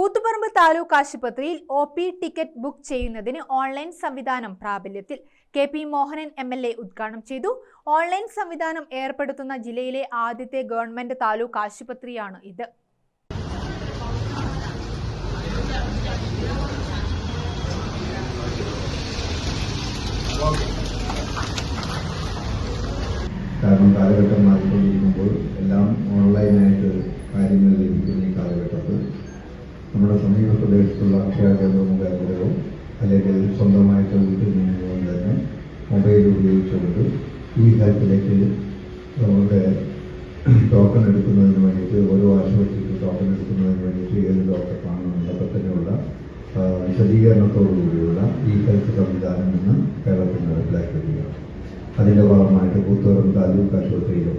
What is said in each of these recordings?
കൂത്തുപറമ്പ് താലൂക്ക് ആശുപത്രിയിൽ O P ticket book ചെയ്യുന്നതിന് online സംവിധാനം പ്രാബല്യത്തിൽ. K P Mohanan M L A ഉദ്ഘാടനം ചെയ്തു. ഓൺലൈൻ സംവിധാനം ഏർപ്പെടുത്തുന്ന ജില്ലയിലെ ആദ്യത്തെ ഗവൺമെന്റ് താലൂക്ക് ആശുപത്രിയാണ് ഇത്. കാരണം കാലഘട്ടം മാറിക്കൊണ്ടിരിക്കുമ്പോൾ എല്ലാം ഓൺലൈനായിട്ട് കാര്യങ്ങൾ ലഭിക്കുന്ന ഈ കാലഘട്ടത്തിൽ നമ്മുടെ സമീപ പ്രദേശത്തുള്ള അക്ഷയ കേന്ദ്രവും അല്ലെങ്കിൽ സ്വന്തമായിട്ട് വീട്ടിൽ നിന്നുകൊണ്ട് തന്നെ മൊബൈൽ ഉപയോഗിച്ചുകൊണ്ട് ഈ ഹെൽത്തിലേക്ക് നമ്മുടെ ടോക്കൺ എടുക്കുന്നതിന് വേണ്ടിയിട്ട് ഓരോ ആശുപത്രിക്ക് ടോക്കൺ എടുക്കുന്നതിന് വേണ്ടിയിട്ട് ഏത് ഡോക്ടർ കാണണമെന്നൊക്കെ തന്നെയുള്ള വിശദീകരണത്തോടുകൂടിയുള്ള ഈ ഹെൽത്ത് സംവിധാനം ഇന്ന് കേരളത്തിൽ നടപ്പിലാക്കി വരികയാണ് അതിന്റെ ഭാഗമായിട്ട് കൂത്തുപറമ്പ് താലൂക്ക് ആശുപത്രിയിലും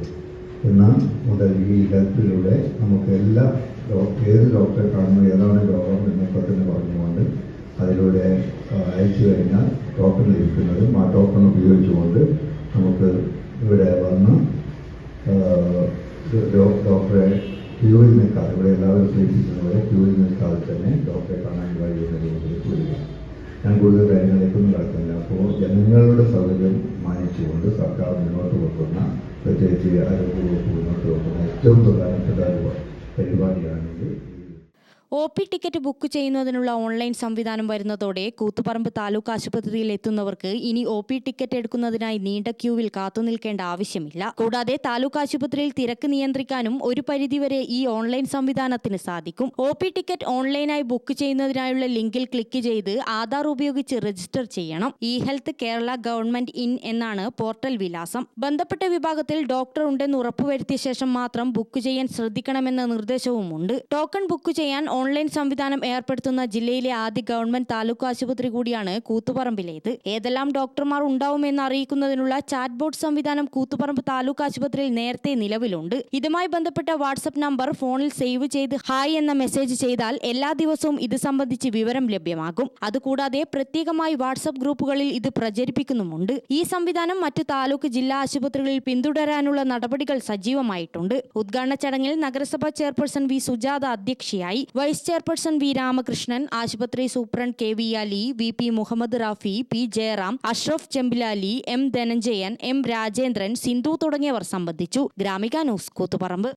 ഇന്ന് മുതൽ ഈ ഹെൽത്തിലൂടെ നമുക്ക് എല്ലാ ഏത് ഡോക്ടറെ കാണുന്നു ഏതാണ് രോഗം എന്നൊക്കെ തന്നെ പറഞ്ഞുകൊണ്ട് അതിലൂടെ അയച്ചു കഴിഞ്ഞാൽ ടോക്കൺ ലഭിക്കുന്നതും ആ ടോക്കൺ ഉപയോഗിച്ചുകൊണ്ട് നമുക്ക് ഇവിടെ വന്ന് ഡോക്ടറെ ക്യൂവിൽ നിൽക്കാതെ ഇവിടെ എല്ലാവരും സ്വീകരിക്കുന്ന പോലെ ക്യൂവിൽ നിൽക്കാതെ തന്നെ ഡോക്ടറെ കാണാൻ കഴിയുന്നതിലേക്ക് വരിക ഞാൻ കൂടുതൽ കാര്യങ്ങളിലേക്കൊന്നും കടക്കുന്നില്ല അപ്പോൾ ജനങ്ങളുടെ സൗകര്യം മാനിച്ചുകൊണ്ട് സർക്കാർ മുന്നോട്ട് കൊടുക്കുന്ന പ്രത്യേകിച്ച് ആരോഗ്യ വകുപ്പ് മുന്നോട്ട് വെക്കുന്ന ഏറ്റവും പ്രധാനപ്പെട്ട ഒരു പരിപാടിയാണിത് ഒ പി ടിക്കറ്റ് ബുക്ക് ചെയ്യുന്നതിനുള്ള ഓൺലൈൻ സംവിധാനം വരുന്നതോടെ കൂത്തുപറമ്പ് താലൂക്ക് ആശുപത്രിയിൽ എത്തുന്നവർക്ക് ഇനി ഒ പി ടിക്കറ്റ് എടുക്കുന്നതിനായി നീണ്ട ക്യൂവിൽ കാത്തുനിൽക്കേണ്ട ആവശ്യമില്ല. കൂടാതെ താലൂക്ക് ആശുപത്രിയിൽ തിരക്ക് നിയന്ത്രിക്കാനും ഒരു പരിധിവരെ ഈ ഓൺലൈൻ സംവിധാനത്തിന് സാധിക്കും. ഒ പി ടിക്കറ്റ് ഓൺലൈനായി ബുക്ക് ചെയ്യുന്നതിനായുള്ള ലിങ്കിൽ ക്ലിക്ക് ചെയ്ത് ആധാർ ഉപയോഗിച്ച് രജിസ്റ്റർ ചെയ്യണം. E health Kerala government in എന്നാണ് പോർട്ടൽ വിലാസം. ബന്ധപ്പെട്ട വിഭാഗത്തിൽ ഡോക്ടർ ഉണ്ടെന്ന് ഉറപ്പുവരുത്തിയ ശേഷം മാത്രം ബുക്ക് ചെയ്യാൻ ശ്രദ്ധിക്കണമെന്ന നിർദ്ദേശവുമുണ്ട്. ടോക്കൺ ബുക്ക് ചെയ്യാൻ ഓൺലൈൻ സംവിധാനം ഏർപ്പെടുത്തുന്ന ജില്ലയിലെ ആദ്യ ഗവൺമെന്റ് താലൂക്ക് ആശുപത്രി കൂടിയാണ് കൂത്തുപറമ്പിലേത്. ഏതെല്ലാം ഡോക്ടർമാർ ഉണ്ടാവുമെന്ന് അറിയിക്കുന്നതിനുള്ള ചാറ്റ് ബോർഡ് സംവിധാനം കൂത്തുപറമ്പ് താലൂക്ക് ആശുപത്രിയിൽ നേരത്തെ നിലവിലുണ്ട്. ഇതുമായി ബന്ധപ്പെട്ട വാട്സപ്പ് നമ്പർ ഫോണിൽ സേവ് ചെയ്ത് ഹായ് എന്ന മെസ്സേജ് ചെയ്താൽ എല്ലാ ദിവസവും ഇത് സംബന്ധിച്ച് വിവരം ലഭ്യമാകും. അതുകൂടാതെ പ്രത്യേകമായി വാട്സപ്പ് ഗ്രൂപ്പുകളിൽ ഇത് പ്രചരിപ്പിക്കുന്നുമുണ്ട്. ഈ സംവിധാനം മറ്റ് താലൂക്ക് ജില്ലാ ആശുപത്രികളിൽ പിന്തുടരാനുള്ള നടപടികൾ സജീവമായിട്ടുണ്ട്. ഉദ്ഘാടന ചടങ്ങിൽ നഗരസഭാ ചെയർപേഴ്സൺ വി. സുജാത അധ്യക്ഷയായി. വൈസ് ചെയർപേഴ്സൺ വി രാമകൃഷ്ണൻ ആശുപത്രി superintendent K V Ali V P Muhammad Rafi P Jayaram Ashraf Chempilali M Dhananjayan M Rajendran Sindhu തുടങ്ങിയവർ സംബന്ധിച്ചു. ഗ്രാമിക ന്യൂസ് കൂത്തുപറമ്പ്.